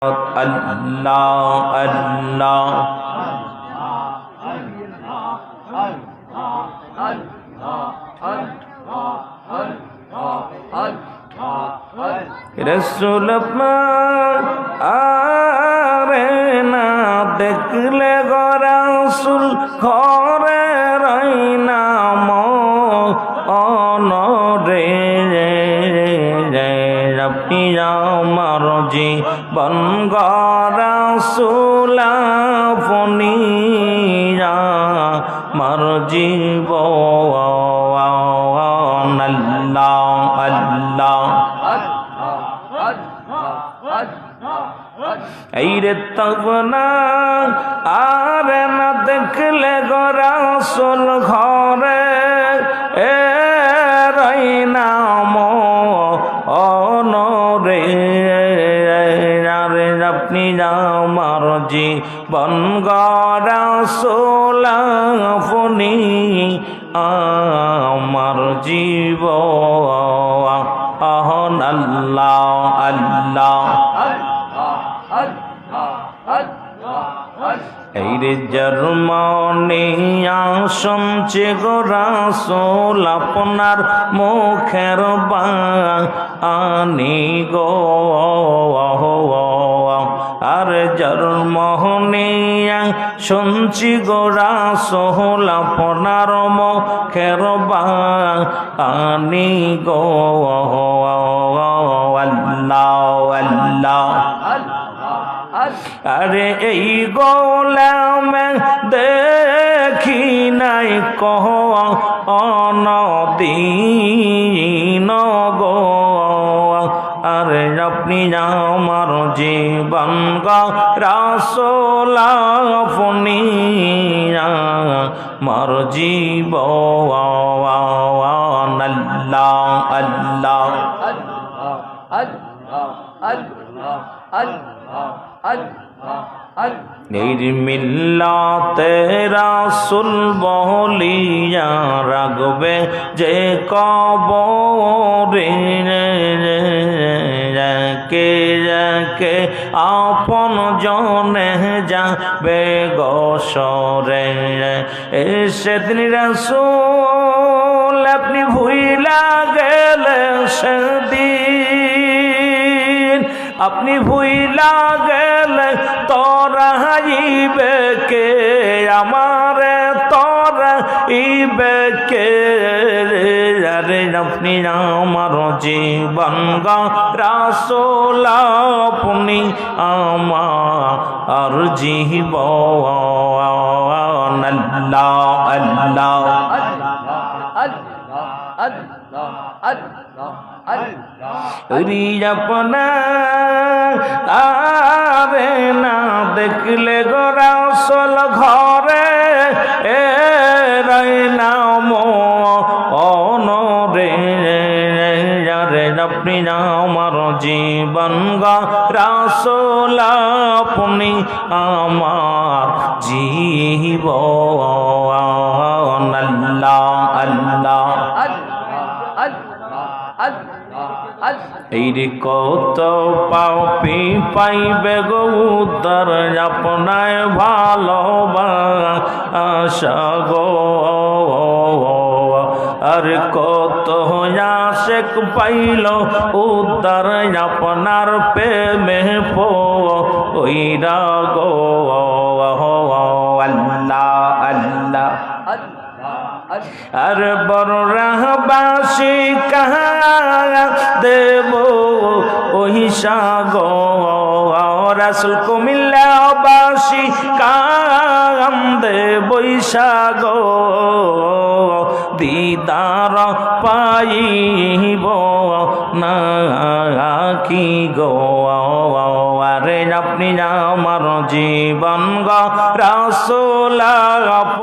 আল্লাহ আল্লাহ রসুল আরে না দেখলে গরাসুল ঘরে রই আমার জীবন গরাসুলা এই রে তব না আর না দেখলে গরাসল ঘরে। আপনি আমার জীবন গরাসোলা ফনি আমার জীব আহন আল্লাহ আল্লাহ। এই রে জন্মনিয়া শুনছে গোরাসোল আপনার মুখের বা আনি গো। আর জন্মনিয়া শুনছি গোরাসোল আপনার মুখের আনি গো। আল্লাহ আরে এই গোলামে দেখি নাই কহ অনদিন আপনি আমার জীবন রাসোলা ফনিয়া মার জীব আল্লাহ আল্লাহ। নির্মিল্লাতে রাসুল বলিয়া রাগবে যে কবরে কে কে আপন জনে যাবে গসরে। সেদিন রাসুল আপনি ভুইলা গেলে সেদিন। আপনি ভুইলা গেলে তোরা ইবে কে? আমার তোরা ইবে কে আরে আপনি আমার জীবন রাসোলা আপনি আমার জীব আল্লাহ আল্লাহ আপনা আরে না দেখলে গোরাসল ঘরে আমার জীবন গা, রাসোল আপনি আমার জীব এই কত পাপি পাইবে গো উদ্ধার আপনায় ভালোবাসা গো। আর কত আশেক পাইল উদ্ধার আপনার প্রেমে পো। ওইরা গো আল্লাহ আল্লাহ। আর বড় রাহবাসী কাহা দেব? ওই সাগো রাসুল কুমিল্লাবাসী কাম দে বৈশাগ দিদার পাইব না কি গো? আরে আপনি আমার জীবন গ রাসোলা